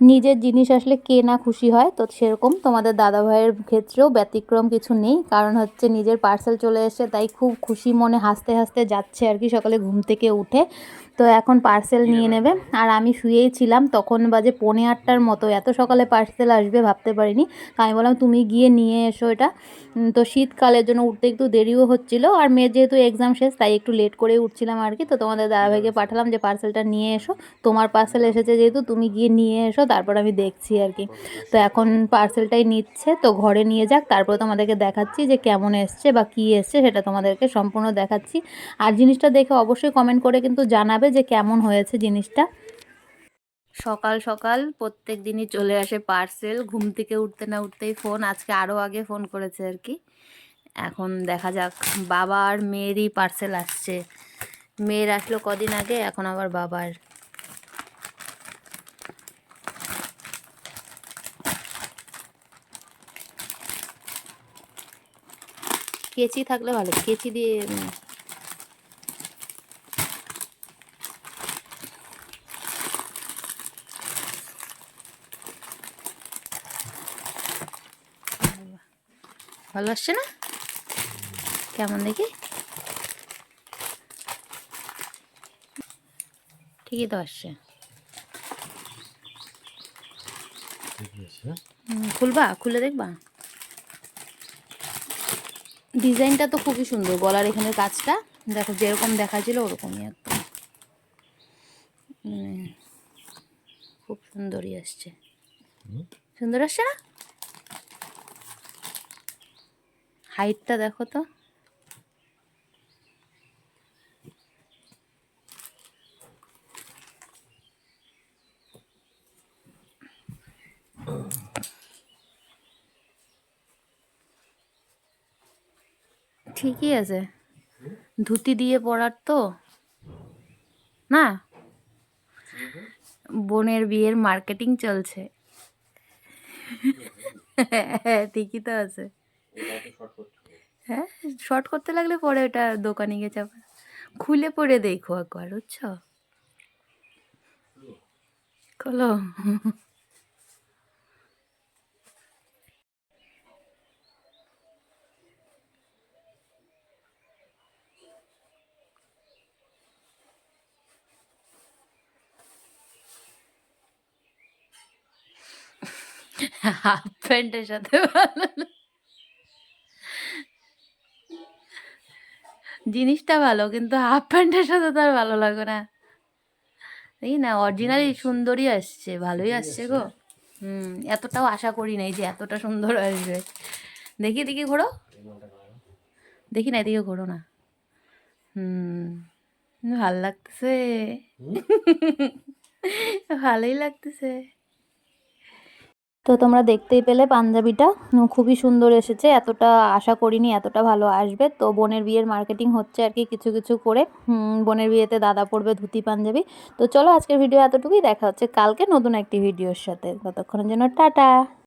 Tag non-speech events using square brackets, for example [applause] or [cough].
নিজের জিনিস আসলে কে না খুশি হয়, তো সেরকম তোমাদের দাদা ভাইয়ের ক্ষেত্রেও ব্যতিক্রম কিছু নেই। কারণ হচ্ছে নিজের পার্সেল চলে এসে তাই খুব খুশি মনে হাসতে হাসতে যাচ্ছে আর কি সকালে ঘুম থেকে উঠে। তো এখন পার্সেল নিয়ে নেবে। আর আমি শুয়েই ছিলাম তখন বাজে পৌনে আটটার মতো। এত সকালে পার্সেল আসবে ভাবতে পারিনি। তো আমি বললাম তুমি গিয়ে নিয়ে এসো এটা। তো শীতকালের জন্য উঠতে একটু দেরিও হচ্ছিল। আর মেয়ের যেহেতু এক্সাম শেষ তাই একটু লেট করে উঠছিলাম আর কি। তো তোমাদের দাদাভাইকে পাঠালাম যে পার্সেলটা নিয়ে এসো। তোমার পার্সেল এসেছে যেহেতু তুমি গিয়ে নিয়ে এসো তারপর আমি দেখছি আর কি। তো এখন পার্সেলটাই নিচ্ছে তো ঘরে নিয়ে যাক। তারপর তোমাদেরকে দেখাচ্ছি যে কেমন এসছে বা কী এসছে সেটা তোমাদেরকে সম্পূর্ণ দেখাচ্ছি। আর জিনিসটা দেখে অবশ্যই কমেন্ট করে কিন্তু জানাবে যে কেমন হয়েছে জিনিসটা? সকাল সকাল প্রত্যেক দিনই চলে আসে পার্সেল ঘুম থেকে উঠতে না উঠতেই ফোন আজকে আরও আগে ফোন করেছে আর কি। এখন দেখা যাক। বাবা আর মেয়েরই পার্সেল আসছে। মেয়ের আসলো কদিন আগে, এখন আবার বাবার। কেচি থাকলে ভালো। কেচি দিয়ে ভালো আসছে না? কেমন দেখি? ঠিকই তো আসছে। খুলবা? খুলে দেখবা? ডিজাইনটা তো খুবই সুন্দর। গলার এখানের কাজটা দেখো যেরকম দেখাচ্ছিল ওরকমই একদম। মানে খুব সুন্দরই আসছে। সুন্দর আসছে না? হাইটটা দেখো তো। ঠিকই আছে। ধুতি দিয়ে পরার তো। না? বোনের বিয়ের মার্কেটিং চলছে। [laughs] ঠিকই তো আছে। হ্যাঁ শর্ট করতে লাগলে পরে ওটা দোকানে গিয়ে চাপা। খুলে পরে দেখো একবার, বুঝছ? খোলো। হাফ প্যান্টের সাথে ভালো জিনিসটা ভালো কিন্তু হাফ প্যান্টের সাথে তো আর ভালো লাগে না। দেখি না অরিজিনালি সুন্দরই আসছে ভালোই আসছে গো। হুম এতটাও আশা করি নাই যে এতটা সুন্দর আসবে। দেখি দেখি ঘোরো। দেখি না এদিকে ঘোরো না। হুম ভালো লাগতেছে। ভালোই লাগতেছে। তো তোমরা দেখতেই পেলে পাঞ্জাবিটা। খুবই সুন্দর এসেছে। এতটা আশা করিনি এতটা ভালো আসবে। তো বোনের বিয়ের মার্কেটিং হচ্ছে আর কি কিছু কিছু করে। বোনের বিয়েতে দাদা পড়বে ধুতি, পাঞ্জাবি। তো চলো আজকের ভিডিও এতটুকুই। দেখা হচ্ছে কালকে নতুন একটি ভিডিওর সাথে। ততক্ষণের জন্য টাটা!